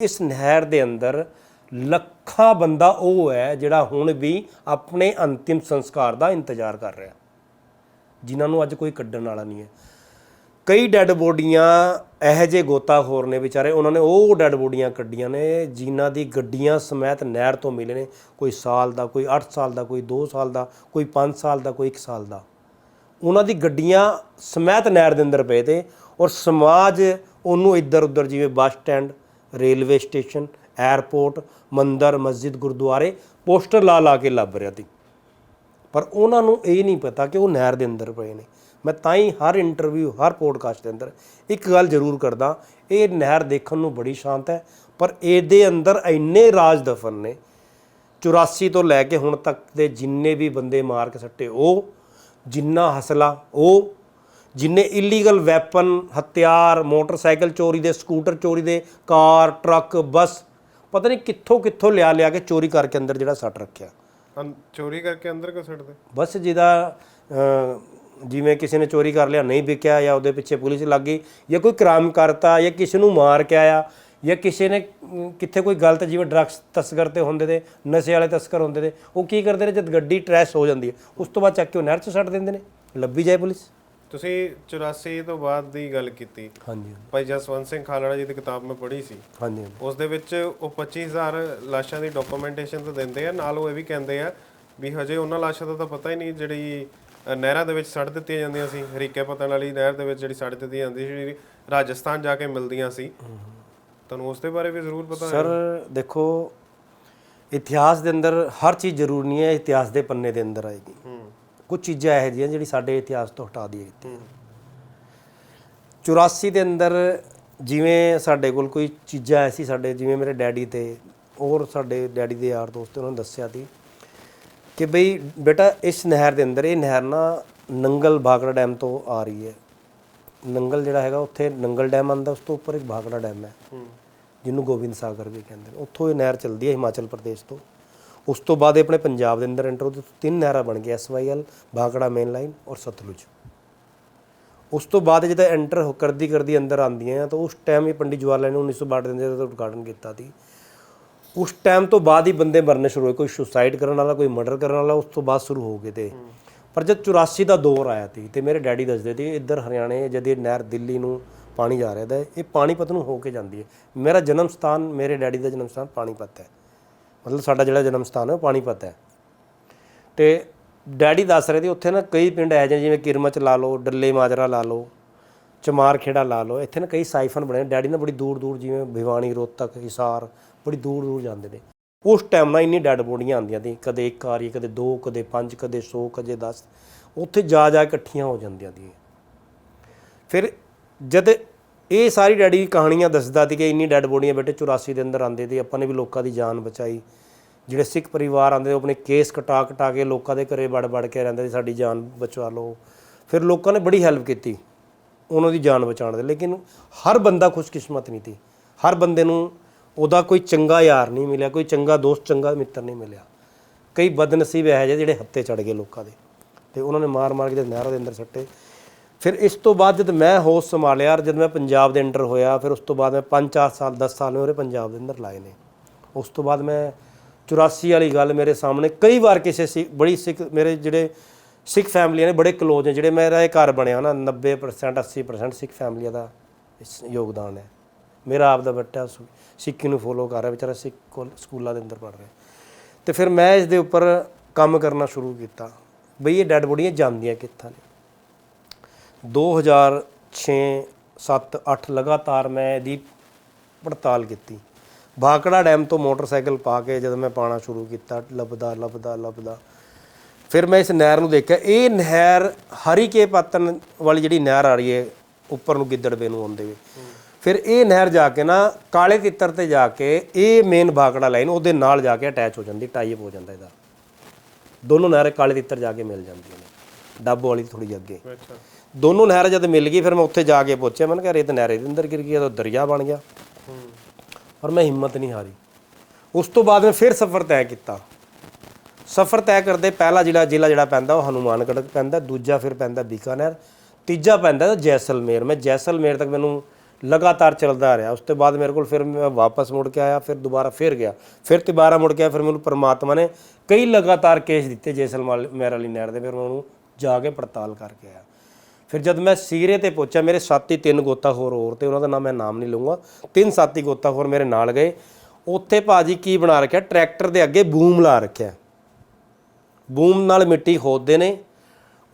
ਇਸ ਨਹਿਰ ਦੇ ਅੰਦਰ ਲੱਖਾਂ ਬੰਦਾ ਉਹ ਹੈ ਜਿਹੜਾ ਹੁਣ ਵੀ ਆਪਣੇ ਅੰਤਿਮ ਸੰਸਕਾਰ ਦਾ ਇੰਤਜ਼ਾਰ ਕਰ ਰਿਹਾ। ਜਿਨ੍ਹਾਂ ਨੂੰ ਅੱਜ ਕੋਈ ਕੱਢਣ ਵਾਲਾ ਨਹੀਂ ਹੈ। ਕਈ ਡੈੱਡ ਬੋਡੀਆਂ ਇਹੋ ਜਿਹੇ ਗੋਤਾਖੋਰ ਨੇ ਵਿਚਾਰੇ, ਉਹਨਾਂ ਨੇ ਉਹ ਡੈੱਡ ਬੋਡੀਆਂ ਕੱਢੀਆਂ ਨੇ ਜਿਨ੍ਹਾਂ ਦੀ ਗੱਡੀਆਂ ਸਮੇਤ ਨਹਿਰ ਤੋਂ ਮਿਲੇ ਨੇ। ਕੋਈ ਸਾਲ ਦਾ, ਕੋਈ 8 ਸਾਲ ਦਾ, ਕੋਈ 2 ਸਾਲ ਦਾ, ਕੋਈ 5 ਸਾਲ ਦਾ, ਕੋਈ 1 ਸਾਲ ਦਾ। ਉਹਨਾਂ ਦੀ ਗੱਡੀਆਂ ਸਮੇਤ ਨਹਿਰ ਦੇ ਅੰਦਰ ਪਏ ਤੇ ਔਰ ਸਮਾਜ ਉਹਨੂੰ ਇੱਧਰ ਉੱਧਰ ਜਿਵੇਂ bus stand railway station airport ਮੰਦਰ, ਮਸਜਿਦ, ਗੁਰਦੁਆਰੇ, ਪੋਸਟਰ ਲਾ ਲਾ ਕੇ ਲੱਭ ਰਿਹਾ ਸੀ। ਪਰ ਉਹਨਾਂ ਨੂੰ ਇਹ ਨਹੀਂ ਪਤਾ ਕਿ ਉਹ ਨਹਿਰ ਦੇ ਅੰਦਰ ਪਏ ਨੇ। ਮੈਂ ਤਾਂ ਹੀ ਹਰ ਇੰਟਰਵਿਊ ਹਰ ਪੋਡਕਾਸਟ ਦੇ ਅੰਦਰ ਇੱਕ ਗੱਲ ਜ਼ਰੂਰ ਕਰਦਾ, ਇਹ ਨਹਿਰ ਦੇਖਣ ਨੂੰ ਬੜੀ ਸ਼ਾਂਤ ਹੈ, ਪਰ ਇਹਦੇ ਅੰਦਰ ਇੰਨੇ ਰਾਜ ਦਫਨ ਨੇ 84 ਤੋਂ ਲੈ ਕੇ ਹੁਣ ਤੱਕ ਦੇ ਜਿੰਨੇ ਵੀ ਬੰਦੇ ਮਾਰ ਕੇ ਸੱਟੇ, ਉਹ ਜਿੰਨਾ ਹਸਲਾ, ਉਹ ਜਿੰਨੇ ਇਲੀਗਲ ਵੈਪਨ ਹਥਿਆਰ ਮੋਟਰਸਾਈਕਲ ਚੋਰੀ ਦੇ ਸਕੂਟਰ ਚੋਰੀ ਦੇ ਕਾਰ ਟਰੱਕ ਬੱਸ ਪਤਾ ਨਹੀਂ ਕਿੱਥੋਂ ਕਿੱਥੋਂ ਲਿਆ ਲਿਆ ਕੇ ਚੋਰੀ ਕਰਕੇ ਅੰਦਰ ਜਿਹੜਾ ਸੱਟ ਰੱਖਿਆ। ਚੋਰੀ ਕਰਕੇ ਅੰਦਰ ਕਿਉਂ ਛੱਡਦੇ ਬਸ ਜਿਹਦਾ ਜਿਵੇਂ ਕਿਸੇ ਨੇ ਚੋਰੀ ਕਰ ਲਿਆ ਨਹੀਂ ਵਿਕਿਆ ਜਾਂ ਉਹਦੇ ਪਿੱਛੇ ਪੁਲਿਸ ਲੱਗ ਗਈ ਜਾਂ ਕੋਈ ਕ੍ਰਾਈਮ ਕਰਤਾ ਜਾਂ ਕਿਸੇ ਨੂੰ ਮਾਰ ਕੇ ਆਇਆ ਜਾਂ ਕਿਸੇ ਨੇ ਕਿੱਥੇ ਕੋਈ ਗਲਤ ਜਿਵੇਂ ਡਰੱਗਸ ਤਸਕਰ ਤੇ ਹੁੰਦੇ ਤੇ ਨਸ਼ੇ ਵਾਲੇ ਤਸਕਰ ਹੁੰਦੇ ਤੇ ਉਹ ਕੀ ਕਰਦੇ ਨੇ ਜਦ ਗੱਡੀ ਟਰੈਸ਼ ਹੋ ਜਾਂਦੀ ਹੈ ਉਸ ਤੋਂ ਬਾਅਦ ਚੱਕ ਕੇ ਉਹ ਨਹਿਰ 'ਚ ਸੱਟ ਦਿੰਦੇ ਨੇ ਲੱਭੀ ਜਾਏ ਪੁਲਿਸ। ਤੁਸੀਂ 84 ਤੋਂ ਬਾਅਦ ਦੀ ਗੱਲ ਕੀਤੀ। ਹਾਂਜੀ। ਭਾਈ ਜਸਵੰਤ ਸਿੰਘ ਖਾਲੜਾ ਜੀ ਦੀ ਕਿਤਾਬ ਮੈਂ ਪੜ੍ਹੀ ਸੀ। ਹਾਂਜੀ। ਉਸ ਦੇ ਵਿੱਚ ਉਹ 25000 ਲਾਸ਼ਾਂ ਦੀ ਡਾਕੂਮੈਂਟੇਸ਼ਨ ਤਾਂ ਦਿੰਦੇ ਆ ਨਾਲ ਉਹ ਇਹ ਵੀ ਕਹਿੰਦੇ ਆ ਵੀ ਹਜੇ ਉਹਨਾਂ ਲਾਸ਼ਾਂ ਦਾ ਤਾਂ ਪਤਾ ਹੀ ਨਹੀਂ ਜਿਹੜੀ ਨਹਿਰਾਂ ਦੇ ਵਿੱਚ ਸੜ ਦਿੱਤੀਆਂ ਜਾਂਦੀਆਂ ਸੀ। ਹਰੀਕੇ ਪਤਨ ਵਾਲੀ ਨਹਿਰ ਦੇ ਵਿੱਚ ਜਿਹੜੀ ਸੜ ਦਿੱਤੀ ਜਾਂਦੀ ਸੀ ਜਿਹੜੀ ਰਾਜਸਥਾਨ ਜਾ ਕੇ ਮਿਲਦੀਆਂ ਸੀ। ਤੁਹਾਨੂੰ ਉਸ ਦੇ ਬਾਰੇ ਵੀ ਜ਼ਰੂਰ ਪਤਾ ਸਰ ਦੇਖੋ ਇਤਿਹਾਸ ਦੇ ਅੰਦਰ ਹਰ ਚੀਜ਼ ਜ਼ਰੂਰੀ ਨਹੀਂ ਹੈ ਇਤਿਹਾਸ ਦੇ ਪੰਨੇ ਦੇ ਅੰਦਰ ਆਏਗੀ। ਕੁਝ ਚੀਜ਼ਾਂ ਇਹੋ ਜਿਹੀਆਂ ਜਿਹੜੀ ਸਾਡੇ ਇਤਿਹਾਸ ਤੋਂ ਹਟਾ ਦਈਏ ਕੀਤੀ। 84 ਦੇ ਅੰਦਰ ਜਿਵੇਂ ਸਾਡੇ ਕੋਲ ਕੋਈ ਚੀਜ਼ਾਂ ਐਸੀ ਸਾਡੇ ਜਿਵੇਂ ਮੇਰੇ ਡੈਡੀ ਤੇ ਔਰ ਸਾਡੇ ਡੈਡੀ ਦੇ ਯਾਰ ਦੋਸਤ ਉਹਨਾਂ ਨੇ ਦੱਸਿਆ ਸੀ ਕਿ ਬਈ ਬੇਟਾ ਇਸ ਨਹਿਰ ਦੇ ਅੰਦਰ ਇਹ ਨਹਿਰ ਨਾ ਨੰਗਲ ਭਾਖੜਾ ਡੈਮ ਤੋਂ ਆ ਰਹੀ ਹੈ। ਨੰਗਲ ਜਿਹੜਾ ਹੈਗਾ ਉੱਥੇ ਨੰਗਲ ਡੈਮ ਆਂਦਾ ਉਸ ਤੋਂ ਉੱਪਰ ਇੱਕ ਭਾਖੜਾ ਡੈਮ ਹੂੰ। ਜਿਹਨੂੰ ਗੋਬਿੰਦ ਸਾਗਰ ਵੀ ਕਹਿੰਦੇ ਨੇ। ਉੱਥੋਂ ਇਹ ਨਹਿਰ ਚੱਲਦੀ ਹੈ ਹਿਮਾਚਲ ਪ੍ਰਦੇਸ਼ ਤੋਂ। ਉਸ ਤੋਂ ਬਾਅਦ ਇਹ ਆਪਣੇ ਪੰਜਾਬ ਦੇ ਅੰਦਰ ਐਂਟਰ ਉਹਦੇ ਤਿੰਨ ਨਹਿਰਾਂ ਬਣ ਗਈਆਂ ਐਸਵਾਈਐਲ ਭਾਖੜਾ ਮੇਨ ਲਾਈਨ ਔਰ ਸਤਲੁਜ। ਉਸ ਤੋਂ ਬਾਅਦ ਜਦੋਂ ਐਂਟਰ ਹੋ- ਕਰਦੀ ਕਰਦੀ ਅੰਦਰ ਆਉਂਦੀਆਂ ਤਾਂ ਉਸ ਟਾਈਮ ਇਹ ਪੰਡਿਤ ਜਵਾਹਰ ਲਾਲ ਨੇ 1962 ਦੇ ਅੰਦਰ ਉਦਘਾਟਨ ਕੀਤਾ ਸੀ। ਉਸ ਟਾਈਮ ਤੋਂ ਬਾਅਦ ਹੀ ਬੰਦੇ ਮਰਨੇ ਸ਼ੁਰੂ ਹੋਏ, ਕੋਈ ਸੁਸਾਈਡ ਕਰਨ ਵਾਲਾ, ਕੋਈ ਮਰਡਰ ਕਰਨ ਵਾਲਾ, ਉਸ ਤੋਂ ਬਾਅਦ ਸ਼ੁਰੂ ਹੋ ਗਏ ਤੇ। ਪਰ ਜਦ 84 ਦਾ ਦੌਰ ਆਇਆ ਤੀ ਤੇ ਮੇਰੇ ਡੈਡੀ ਦੱਸਦੇ ਸੀ, ਇੱਧਰ ਹਰਿਆਣੇ ਜਦ ਇਹ ਨਹਿਰ ਦਿੱਲੀ ਨੂੰ ਪਾਣੀ ਜਾ ਰਿਹਾ ਦਾ ਇਹ ਪਾਣੀਪਤ ਨੂੰ ਹੋ ਕੇ ਜਾਂਦੀ ਹੈ। ਮੇਰਾ ਜਨਮ ਸਥਾਨ, ਮੇਰੇ ਡੈਡੀ ਦਾ ਜਨਮ ਸਥਾਨ ਪਾਣੀਪਤ ਹੈ। ਮਤਲਬ ਸਾਡਾ ਜਿਹੜਾ ਜਨਮ ਸਥਾਨ ਹੈ ਉਹ ਪਾਣੀਪਤ ਹੈ। ਤੇ ਡੈਡੀ ਦੱਸ ਰਹੇ ਸੀ ਉੱਥੇ ਨਾ ਕਈ ਪਿੰਡ ਐ ਜਿਹੇ ਜਿਵੇਂ ਕਿਰਮਚ ਲਾ ਲਓ, ਡੱਲੇ ਮਾਜਰਾ ਲਾ ਲਓ ਚਮਾਰ ਖੇੜਾ ਲਾ ਲਓ, ਇੱਥੇ ਨਾ ਕਈ ਸਾਈਫਨ ਬਣੇ ਡੈਡੀ ਨਾ ਬੜੀ ਦੂਰ ਦੂਰ ਜਿਵੇਂ ਭਿਵਾਨੀ, ਰੋਹਤਕ, ਹਿਸਾਰ ਬੜੀ ਦੂਰ ਦੂਰ ਜਾਂਦੇ ਨੇ। ਉਸ ਟਾਈਮ ਨਾਲ ਇੰਨੀ ਡੈਡ ਬੋਡੀਆਂ ਆਉਂਦੀਆਂ ਸੀ, ਕਦੇ ਇੱਕ ਆ ਰਹੀ ਕਦੇ ਦੋ, ਕਦੇ ਪੰਜ, ਕਦੇ 100 ਕਦੇ 10 ਉੱਥੇ ਜਾ ਜਾ ਇਕੱਠੀਆਂ ਹੋ ਜਾਂਦੀਆਂ ਸੀ। ਫਿਰ ਜਦ ਇਹ ਸਾਰੀ ਡੈਡੀ ਕਹਾਣੀਆਂ ਦੱਸਦਾ ਸੀ ਕਿ ਇੰਨੀ ਡੈਡ ਬੋਡੀਆਂ ਬੇਟੇ 84 ਦੇ ਅੰਦਰ ਆਉਂਦੇ ਤੇ ਆਪਾਂ ਨੇ ਵੀ ਲੋਕਾਂ ਦੀ ਜਾਨ ਬਚਾਈ। ਜਿਹੜੇ ਸਿੱਖ ਪਰਿਵਾਰ ਆਉਂਦੇ ਉਹ ਆਪਣੇ ਕੇਸ ਕਟਾ ਕਟਾ ਕੇ ਲੋਕਾਂ ਦੇ ਘਰੇ ਵੜ ਵੜ ਕੇ ਰਹਿੰਦੇ ਸੀ, ਸਾਡੀ ਜਾਨ ਬਚਵਾ ਲਓ। ਫਿਰ ਲੋਕਾਂ ਨੇ ਬੜੀ ਹੈਲਪ ਕੀਤੀ ਉਹਨਾਂ ਦੀ ਜਾਨ ਬਚਾਉਣ ਦੇ। ਲੇਕਿਨ ਹਰ ਬੰਦਾ ਖੁਸ਼ਕਿਸਮਤ ਨਹੀਂ ਸੀ। ਹਰ ਬੰਦੇ ਨੂੰ ਉਹਦਾ ਕੋਈ ਚੰਗਾ ਯਾਰ ਨਹੀਂ ਮਿਲਿਆ, ਕੋਈ ਚੰਗਾ ਦੋਸਤ, ਚੰਗਾ ਮਿੱਤਰ ਨਹੀਂ ਮਿਲਿਆ। ਕਈ ਬਦਨਸੀਬ ਇਹੋ ਜਿਹੇ ਜਿਹੜੇ ਹੱਤੇ ਚੜ ਗਏ ਲੋਕਾਂ ਦੇ। ਤੇ ਉਹਨਾਂ ਨੇ ਮਾਰ ਮਾਰ ਕੇ ਤੇ ਨਹਿਰਾਂ ਦੇ ਅੰਦਰ ਸੱਟੇ। ਫਿਰ ਇਸ ਤੋਂ ਬਾਅਦ ਜਦ ਮੈਂ ਹੋਸ਼ ਸੰਭਾਲਿਆ ਜਦ ਮੈਂ ਪੰਜਾਬ ਦੇ ਅੰਡਰ ਹੋਇਆ, ਫਿਰ ਉਸ ਤੋਂ ਬਾਅਦ ਮੈਂ 5-4 ਸਾਲ 10 ਸਾਲ ਮੇਰੇ ਪੰਜਾਬ ਦੇ ਅੰਦਰ ਲਾਏ ਨੇ। ਉਸ ਤੋਂ ਬਾਅਦ ਮੈਂ 84 ਵਾਲੀ ਗੱਲ ਮੇਰੇ ਸਾਹਮਣੇ ਕਈ ਵਾਰ ਕਿਸੇ ਸਿੱਖ ਬੜੀ ਸਿੱਖ, ਮੇਰੇ ਜਿਹੜੇ ਸਿੱਖ ਫੈਮਲੀਆਂ ਨੇ ਬੜੇ ਕਲੋਜ਼ ਨੇ, ਜਿਹੜੇ ਮੇਰਾ ਇਹ ਘਰ ਬਣਿਆ ਨਾ 90% 80% ਸਿੱਖ ਫੈਮਲੀਆਂ ਦਾ ਇਸ ਯੋਗਦਾਨ ਹੈ। ਮੇਰਾ ਆਪ ਦਾ ਬੱਟਾ ਸੁ- ਸਿੱਖੀ ਨੂੰ ਫੋਲੋ ਕਰ ਰਿਹਾ, ਵਿਚਾਰਾ ਸਿੱਖ ਕੋਲ, ਸਕੂਲਾਂ ਦੇ ਅੰਦਰ ਪੜ ਰਿਹਾ। ਤੇ ਫਿਰ ਮੈਂ ਇਸ ਦੇ ਉੱਪਰ ਕੰਮ ਕਰਨਾ ਸ਼ੁਰੂ ਕੀਤਾ। ਬਈ ਇਹ ਡੈੱਡ ਬੋਡੀਆਂ ਜਾਂਦੀਆਂ ਕਿੱਥਾਂ ਨੇ? 2006 7 8 ਲਗਾਤਾਰ ਮੈਂ ਇਹਦੀ ਪੜਤਾਲ ਕੀਤੀ। ਭਾਖੜਾ ਡੈਮ ਤੋਂ ਮੋਟਰਸਾਈਕਲ ਪਾ ਕੇ ਜਦੋਂ ਮੈਂ ਪਾਣਾ ਸ਼ੁਰੂ ਕੀਤਾ ਲੱਭਦਾ ਲੱਭਦਾ ਲੱਭਦਾ। ਫਿਰ ਮੈਂ ਇਸ ਨਹਿਰ ਨੂੰ ਦੇਖਿਆ। ਇਹ ਨਹਿਰ ਹਰੀਕੇ ਪਤਨ ਵਾਲੀ ਜਿਹੜੀ ਨਹਿਰ ਆ ਰਹੀ ਹੈ ਉੱਪਰ ਨੂੰ ਗਿੱਦੜਵੇ ਨੂੰ ਆਉਂਦੇ ਵੇ ਫਿਰ ਇਹ ਨਹਿਰ ਜਾ ਕੇ ਨਾ ਕਾਲੇ ਤਿੱਤਰ ਤੇ ਜਾ ਕੇ ਇਹ ਮੇਨ ਭਾਖੜਾ ਲਾਈਨ ਉਹਦੇ ਨਾਲ ਜਾ ਕੇ ਅਟੈਚ ਹੋ ਜਾਂਦੀ ਟਾਈਪ ਹੋ ਜਾਂਦਾ ਇਹਦਾ। ਦੋਨੋਂ ਨਹਿਰ ਕਾਲੇ ਤਿੱਤਰ ਜਾ ਕੇ ਮਿਲ ਜਾਂਦੀਆਂ ਨੇ। ਡੱਬੋ ਵਾਲੀ ਥੋੜੀ ਅੱਗੇ। ਅੱਛਾ। ਦੋਨੋਂ ਨਹਿਰ ਜਦ ਮਿਲ ਗਈ ਫਿਰ ਮੈਂ ਉੱਥੇ ਜਾ ਕੇ ਪੁੱਛਿਆ ਮੈਂ ਕਿਹਾ ਰੇਤ ਨਹਿਰ ਦੇ ਅੰਦਰ ਗਿਰ ਗਈ ਤਾਂ ਦਰਿਆ ਬਣ ਗਿਆ। ਪਰ ਮੈਂ ਹਿੰਮਤ ਨਹੀਂ ਹਾਰੀ। ਉਸ ਤੋਂ ਬਾਅਦ ਮੈਂ ਫਿਰ ਸਫ਼ਰ ਤੈਅ ਕੀਤਾ। ਸਫ਼ਰ ਤੈਅ ਕਰਦੇ ਪਹਿਲਾ ਜ਼ਿਲ੍ਹਾ ਜ਼ਿਲ੍ਹਾ ਜਿਹੜਾ ਪੈਂਦਾ ਉਹ ਹਨੂਮਾਨਗੜ੍ਹ ਪੈਂਦਾ, ਦੂਜਾ ਫਿਰ ਪੈਂਦਾ ਬੀਕਾਨੇਰ, ਤੀਜਾ ਪੈਂਦਾ ਜੈਸਲਮੇਰ। ਮੈਂ ਜੈਸਲਮੇਰ ਤੱਕ ਮੈਨੂੰ ਲਗਾਤਾਰ ਚੱਲਦਾ ਰਿਹਾ। ਉਸ ਤੋਂ ਬਾਅਦ ਮੇਰੇ ਕੋਲ ਫਿਰ ਮੈਂ ਵਾਪਸ ਮੁੜ ਕੇ ਆਇਆ, ਫਿਰ ਦੁਬਾਰਾ ਫਿਰ ਗਿਆ। ਫਿਰ ਦੁਬਾਰਾ ਮੁੜ ਕੇ ਆਇਆ, ਫਿਰ ਮੈਨੂੰ ਪਰਮਾਤਮਾ ਨੇ ਕਈ ਲਗਾਤਾਰ ਕੇਸ ਦਿੱਤੇ ਜੈਸਲਮੇਰ ਵਾਲੀ ਨਹਿਰ ਦੇ। ਫਿਰ ਮੈਂ ਉਹਨੂੰ ਜਾ ਕੇ ਪੜਤਾਲ ਕਰਕੇ ਆਇਆ। ਫਿਰ ਜਦ ਮੈਂ ਸੀਰੇ ਤੇ ਪਹੁੰਚਿਆ, ਮੇਰੇ ਸਾਥੀ ਤਿੰਨ ਗੋਤਾਖੋਰ ਹੋਰ ਤੇ ਉਹਨਾਂ ਦਾ ਨਾਮ ਮੈਂ ਨਾਮ ਨਹੀਂ ਲਊਂਗਾ। ਤਿੰਨ ਸਾਥੀ ਗੋਤਾਖੋਰ ਮੇਰੇ ਨਾਲ ਗਏ। ਉੱਥੇ ਭਾਜੀ ਕੀ ਬਣਾ ਰੱਖਿਆ? ਟਰੈਕਟਰ ਦੇ ਅੱਗੇ ਬੂਮ ਲਾ ਰੱਖਿਆ। ਬੂਮ ਨਾਲ ਮਿੱਟੀ ਖੋਦਦੇ ਨੇ।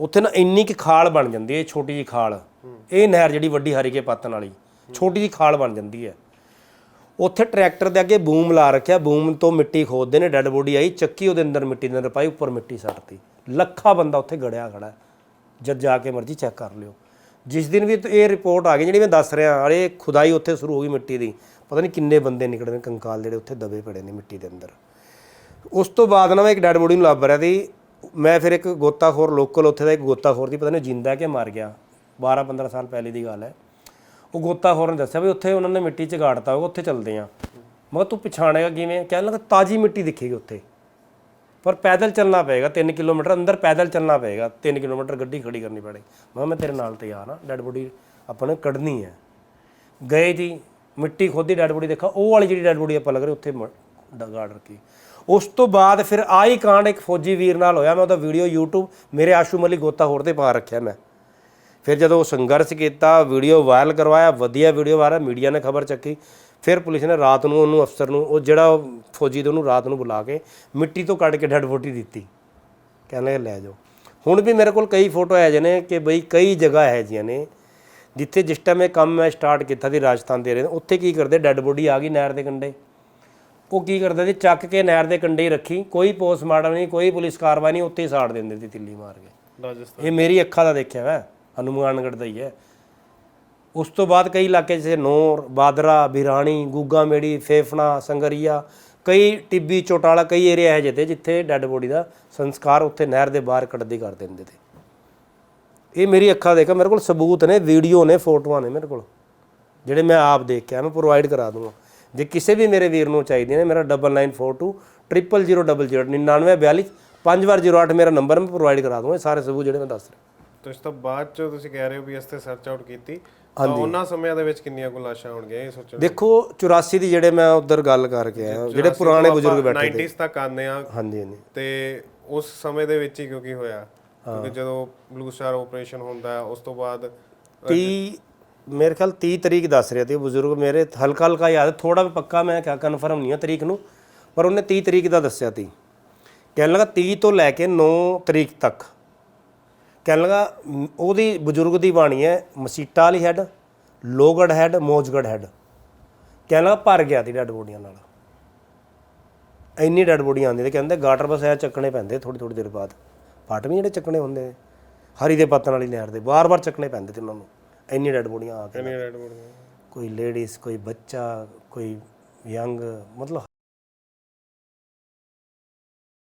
ਉੱਥੇ ਨਾ ਇੰਨੀ ਕਿ ਖਾਲ ਬਣ ਜਾਂਦੀ ਹੈ ਛੋਟੀ ਜੀ ਖਾਲ। ਇਹ ਨਹਿਰ ਜਿਹੜੀ ਵੱਡੀ ਹਰੀਕੇ ਪੱਤਨ ਵਾਲੀ, ਛੋਟੀ ਜੀ ਖਾਲ ਬਣ ਜਾਂਦੀ ਹੈ। ਉੱਥੇ ਟਰੈਕਟਰ ਦੇ ਅੱਗੇ ਬੂਮ ਲਾ ਰੱਖਿਆ। ਬੂਮ ਤੋਂ ਮਿੱਟੀ ਖੋਦਦੇ ਨੇ, ਡੈੱਡ ਬੋਡੀ ਆਈ, ਚੱਕੀ ਉਹਦੇ ਅੰਦਰ ਮਿੱਟੀ ਦੇ ਅੰਦਰ ਪਾਈ, ਉੱਪਰ ਮਿੱਟੀ ਸੱਟਤੀ। ਲੱਖਾਂ ਬੰਦਾ ਉੱਥੇ ਗੜਿਆ ਖੜਾ ਜਦ ਜਾ ਕੇ ਮਰਜ਼ੀ ਚੈੱਕ ਕਰ ਲਿਓ। ਜਿਸ ਦਿਨ ਵੀ ਇਹ ਰਿਪੋਰਟ ਆ ਗਈ, ਜਿਹੜੀ ਮੈਂ ਦੱਸ ਰਿਹਾ ਅਰੇ ਖੁਦਾਈ ਉੱਥੇ ਸ਼ੁਰੂ ਹੋ ਗਈ ਮਿੱਟੀ ਦੀ, ਪਤਾ ਨਹੀਂ ਕਿੰਨੇ ਬੰਦੇ ਨਿਕਲੇ ਨੇ, ਕੰਕਾਲ ਜਿਹੜੇ ਉੱਥੇ ਦਬੇ ਪੜੇ ਨੇ ਮਿੱਟੀ ਦੇ ਅੰਦਰ। ਉਸ ਤੋਂ ਬਾਅਦ ਨਾ ਮੈਂ ਇੱਕ ਡੈਡ ਬੋਡੀ ਨੂੰ ਲੱਭ ਰਿਹਾ ਸੀ। ਮੈਂ ਫਿਰ ਇੱਕ ਗੋਤਾਖੋਰ ਲੋਕਲ ਉੱਥੇ ਦਾ ਇੱਕ ਗੋਤਾਖੋਰ ਦੀ ਪਤਾ ਨਹੀਂ ਜਿੰਦਾ ਕਿ ਮਰ ਗਿਆ। 12 15 ਸਾਲ ਪਹਿਲੇ ਦੀ ਗੱਲ ਹੈ। ਉਹ ਗੋਤਾਖੋਰ ਨੇ ਦੱਸਿਆ ਵੀ ਉੱਥੇ ਉਹਨਾਂ ਨੇ ਮਿੱਟੀ ਚ ਗਾੜਤਾ ਹੋਊਗਾ ਉੱਥੇ ਚੱਲਦੇ ਆ। ਮੈਂ ਕਿਹਾ ਤੂੰ ਪਛਾਣੇਗਾ ਕਿਵੇਂ? ਕਹਿਣ ਲੱਗਾ ਤਾਜੀ ਮਿੱਟੀ ਦਿਖੇਗੀ ਉੱਥੇ। ਪਰ ਪੈਦਲ ਚੱਲਣਾ ਪਏਗਾ 3 ਕਿਲੋਮੀਟਰ ਅੰਦਰ ਪੈਦਲ ਚੱਲਣਾ ਪਏਗਾ 3 ਕਿਲੋਮੀਟਰ ਗੱਡੀ ਖੜੀ ਕਰਨੀ ਪੈਣੀ। ਮੈਂ ਮੈਂ ਤੇਰੇ ਨਾਲ ਤਿਆਰ ਹਾਂ, ਡੈਡ ਬੋਡੀ ਆਪਾਂ ਨੇ ਕੱਢਣੀ ਹੈ। ਗਏ ਜੀ, ਮਿੱਟੀ ਖੋਦੀ, ਡੈਡ ਬੋਡੀ ਦੇਖਾ, ਉਹ ਵਾਲੀ ਜਿਹੜੀ ਡੈਡ ਬੋਡੀ ਆਪਾਂ ਲੱਗ ਰਹੀ, ਉੱਥੇ ਗਾੜ ਰੱਖੀ। ਉਸ ਤੋਂ ਬਾਅਦ ਫਿਰ ਆਈ ਕਾਂਡ ਇੱਕ ਫੌਜੀ ਵੀਰ ਨਾਲ ਹੋਇਆ, ਮੈਂ ਉਹਦਾ ਵੀਡੀਓ YouTube, ਮੇਰੇ ਆਸ਼ੂ ਮਲੀ ਗੋਤਾ ਹੋਰ ਤੇ ਪਾ ਰੱਖਿਆ ਮੈਂ। ਫਿਰ ਜਦੋਂ ਸੰਘਰਸ਼ ਕੀਤਾ ਵੀਡੀਓ ਵਾਇਰਲ ਕਰਵਾਇਆ, ਵਧੀਆ ਵੀਡੀਓ ਵਾਇਰਲ ਮੀਡੀਆ ਨੇ ਖਬਰ ਚੱਕੀ ਫਿਰ ਪੁਲਿਸ ਨੇ ਰਾਤ ਨੂੰ ਉਹਨੂੰ ਅਫਸਰ ਨੂੰ ਉਹ ਜਿਹੜਾ ਫੌਜੀ ਤੇ ਉਹਨੂੰ ਰਾਤ ਨੂੰ ਬੁਲਾ ਕੇ ਮਿੱਟੀ ਤੋਂ ਕੱਢ ਕੇ ਡੈਡ ਬੋਡੀ ਦਿੱਤੀ। ਕਹਿੰਦੇ ਲੈ ਜਾਓ। ਹੁਣ ਵੀ ਮੇਰੇ ਕੋਲ ਕਈ ਫੋਟੋ ਹੈ ਜਨੇ ਕਿ ਬਈ ਕਈ ਜਗ੍ਹਾ ਹੈ ਜੀਆਂ ਨੇ ਜਿੱਥੇ ਜਿਸ ਟਾਈਮ ਇਹ ਕੰਮ ਮੈਂ ਸਟਾਰਟ ਕੀਤਾ ਸੀ ਰਾਜਸਥਾਨ ਦੇ ਰਹੇ ਉੱਥੇ ਕੀ ਕਰਦੇ ਡੈੱਡ ਬੋਡੀ ਆ ਗਈ ਨਹਿਰ ਦੇ ਕੰਢੇ। ਉਹ ਕੀ ਕਰਦੇ ਸੀ ਚੱਕ ਕੇ ਨਹਿਰ ਦੇ ਕੰਢੇ ਹੀ ਰੱਖੀ ਕੋਈ ਪੋਸਟਮਾਰਟਮ ਨਹੀਂ ਕੋਈ ਪੁਲਿਸ ਕਾਰਵਾਈ ਨਹੀਂ ਉੱਥੇ ਹੀ ਸਾੜ ਦਿੰਦੇ ਸੀ ਤਿੱਲੀ ਮਾਰ ਕੇ। ਰਾਜਸਥਾਨ। ਇਹ ਮੇਰੀ ਅੱਖਾਂ ਦਾ ਦੇਖਿਆ ਵਾ ਹਨੂਮਾਨਗੜ੍ਹ ਦਾ ਹੀ ਹੈ। ਉਸ ਤੋਂ ਬਾਅਦ ਕਈ ਇਲਾਕੇ ਜਿਵੇਂ ਨੌਰ, ਬਾਦਰਾ, ਬਿਰਾਣੀ ਗੁੱਗਾ ਮੇੜੀ ਫੇਫਣਾ, ਸੰਗਰੀਆ, ਕਈ ਟਿੱਬੀ, ਚੋਟਾਲਾ, ਕਈ ਏਰੀਆ ਹੈ ਜਿੱਥੇ ਜਿੱਥੇ ਡੈੱਡ ਬੋਡੀ ਦਾ ਸੰਸਕਾਰ ਉੱਥੇ ਨਹਿਰ ਦੇ ਬਾਹਰ ਕੱਢਦੀ ਕਰ ਦਿੰਦੇ ਤੇ। ਇਹ ਮੇਰੀ ਅੱਖਾਂ ਦੇਖਾ, ਮੇਰੇ ਕੋਲ ਸਬੂਤ ਨੇ ਵੀਡੀਓ ਨੇ, ਫੋਟੋਆਂ ਨੇ ਮੇਰੇ ਕੋਲ, ਜਿਹੜੇ ਮੈਂ ਆਪ ਦੇਖਿਆ, ਮੈਂ ਪ੍ਰੋਵਾਈਡ ਕਰਾ ਦੂੰਗਾ। ਜੇ ਕਿਸੇ ਵੀ ਮੇਰੇ ਵੀਰ ਨੂੰ ਚਾਹੀਦੀਆਂ ਨੇ, ਮੇਰਾ 9942 0000 9942 5008 ਮੇਰਾ ਨੰਬਰ ਮੈਂ ਪ੍ਰੋਵਾਈਡ ਕਰਾ ਦੂੰਗਾ, ਇਹ ਸਾਰੇ ਸਬੂਤ ਜਿਹੜੇ ਮੈਂ ਦੱਸ ਰਿਹਾ। ਤੇ ਇਸ ਤੋਂ ਬਾਅਦ ਚ ਤੁਸੀਂ ਕਹਿ ਰਹੇ ਹੋ ਵੀ ਇਸ ਤੇ ਸਰਚ ਆਊਟ ਕੀਤੀ। ਤਾਂ ਉਹਨਾਂ ਸਮਿਆਂ ਦੇ ਵਿੱਚ ਕਿੰਨੀਆਂ ਕੁ ਲਾਸ਼ਾਂ ਹੋਣਗੀਆਂ ਇਹ ਸੋਚੋ ਦੇਖੋ 84 ਦੀ ਜਿਹੜੇ ਮੈਂ ਉਧਰ ਗੱਲ ਕਰਕੇ ਆਇਆ ਜਿਹੜੇ ਪੁਰਾਣੇ ਬਜ਼ੁਰਗ ਬੈਠੇ 90s ਤੱਕ ਆਉਂਦੇ ਆ ਹਾਂਜੀ ਹਾਂਜੀ। ਤੇ ਉਸ ਸਮੇਂ ਦੇ ਵਿੱਚ ਹੀ ਕਿਉਂਕਿ ਹੋਇਆ ਕਿਉਂਕਿ ਜਦੋਂ ਬਲੂ ਸਟਾਰ ਆਪਰੇਸ਼ਨ ਹੁੰਦਾ ਉਸ ਤੋਂ ਬਾਅਦ 30 ਮੇਰੇ ਖਿਆਲ 30 ਤਰੀਕ ਦੱਸ ਰਿਹਾ ਤੇ ਬਜ਼ੁਰਗ ਮੇਰੇ ਹਲਕਾ ਹਲਕਾ ਯਾਦ ਥੋੜਾ ਵੀ ਪੱਕਾ ਮੈਂ ਕਿਆ ਕਨਫਰਮ ਨਹੀਂ ਆ ਤਰੀਕ ਨੂੰ ਪਰ ਉਹਨੇ 30 ਤਰੀਕ ਦਾ ਦੱਸਿਆ ਤੀ ਕਹਿਣ ਲੱਗਾ 30 ਤੋਂ ਲੈ ਕੇ 9 ਤਰੀਕ ਤੱਕ। ਕਹਿਣ ਲੱਗਾ ਉਹਦੀ ਬਜ਼ੁਰਗ ਦੀ ਬਾਣੀ ਹੈ ਮਸੀਟਾ ਵਾਲੀ head Logarh head Mojgarh head ਕਹਿਣ ਲੱਗਾ ਭਰ ਗਿਆ ਤੀ ਡੈਡ ਬੋਡੀਆਂ ਨਾਲ। ਇੰਨੀ ਡੈਡ ਬੋਡੀਆਂ ਆਉਂਦੀਆਂ ਤੇ ਕਹਿੰਦੇ ਗਾਟਰ ਬਸ ਐ ਚੱਕਣੇ ਪੈਂਦੇ ਥੋੜੀ ਥੋੜੀ ਦੇਰ ਬਾਅਦ। ਪੱਟ ਵੀ ਜਿਹੜੇ ਚੱਕਣੇ ਹੁੰਦੇ ਨੇ। ਹਰੀ ਦੇ ਪੱਤਨ ਵਾਲੀ ਨਹਿਰ ਦੇ ਬਾਰ-ਬਾਰ ਚੱਕਣੇ ਪੈਂਦੇ ਤੇ ਉਹਨਾਂ ਨੂੰ। ਇੰਨੀ ਡੈਡ ਬੋਡੀਆਂ ਆ ਕੇ ਕੋਈ ਲੇਡੀਜ਼ ਕੋਈ ਬੱਚਾ ਕੋਈ ਯੰਗ ਮਤਲਬ